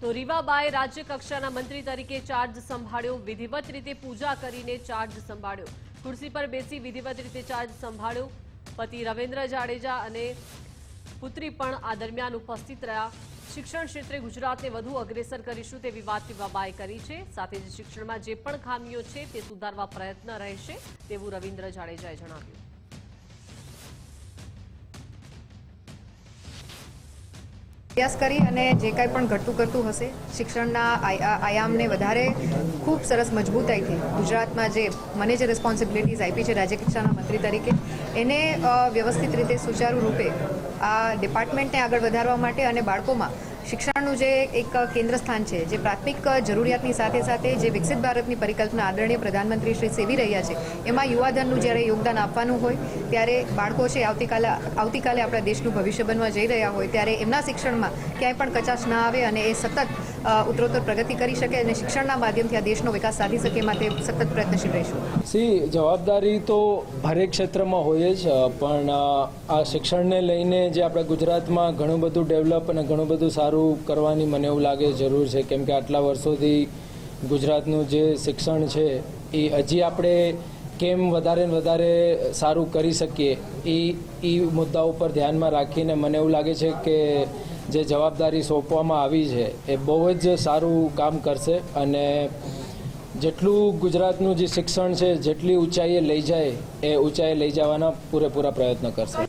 તો રીવાબાએ રાજ્ય કક્ષાના મંત્રી તરીકે ચાર્જ સંભાળ્યો. વિધિવત રીતે પૂજા કરીને ચાર્જ સંભાળ્યો. ખુરશી પર બેસી વિધિવત રીતે ચાર્જ સંભાળ્યો. પતિ રવિન્દ્ર જાડેજા અને પુત્રી પણ આ દરમિયાન ઉપસ્થિત રહ્યા. શિક્ષણ ક્ષેત્રે ગુજરાતને વધુ અગ્રેસર કરીશું તેવી વાત રીવાબાએ કરી છે. સાથે જ શિક્ષણમાં જે પણ ખામીઓ છે તે સુધારવા પ્રયત્ન રહેશે તેવું રવિન્દ્ર જાડેજાએ જણાવ્યું. પ્રયાસ કરી અને જે કાંઈ પણ ઘટતું કરતું હશે, શિક્ષણના આયા- આયામને વધારે ખૂબ સરસ મજબૂતાઈથી ગુજરાતમાં જે મને જે રિસ્પોન્સિબિલિટીઝ આપી છે રાજ્ય કક્ષાના મંત્રી તરીકે, એને વ્યવસ્થિત રીતે સુચારુ રૂપે આ ડિપાર્ટમેન્ટને આગળ વધારવા માટે અને બાળકોમાં શિક્ષણનું જે એક કેન્દ્ર સ્થાન છે, જે પ્રાથમિક જરૂરિયાતની સાથે સાથે જે વિકસિત ભારતની પરિકલ્પના આદરણીય પ્રધાનમંત્રી શ્રી સેવી રહ્યા છે, એમાં યુવાધનનું જ્યારે યોગદાન આપવાનું હોય, ત્યારે બાળકો છે આવતીકાલે આવતીકાલે આપણા દેશનું ભવિષ્ય બનવા જઈ રહ્યા હોય, ત્યારે એમના શિક્ષણમાં ક્યાંય પણ કચાશ ના આવે અને એ સતત ઉત્તરોત્તર પ્રગતિ કરી શકે અને શિક્ષણના માધ્યમથી આ દેશનો વિકાસ સાધી શકે માટે સતત પ્રયત્નશીલ રહીશું. સી, જવાબદારી તો હરેક ક્ષેત્રમાં હોય જ પણ આ શિક્ષણને લઈને જે આપણે ગુજરાતમાં ઘણું બધું ડેવલપ અને ઘણું બધું સારું કરવાની મને એવું લાગે જરૂર છે. કેમ કે આટલા વર્ષોથી ગુજરાતનું જે શિક્ષણ છે, એ હજી આપણે કેમ વધારે ને વધારે સારું કરી શકીએ, એ એ મુદ્દા ઉપર ધ્યાનમાં રાખીને મને એવું લાગે છે કે જે જવાબદારી સોંપવામાં આવી છે, એ બહુ જ સારું કામ કરશે અને જેટલું ગુજરાતનું જે શિક્ષણ છે, જેટલી ઊંચાઈએ લઈ જાય, એ ઊંચાઈએ લઈ જવાના પૂરેપૂરા પ્રયત્ન કરશે.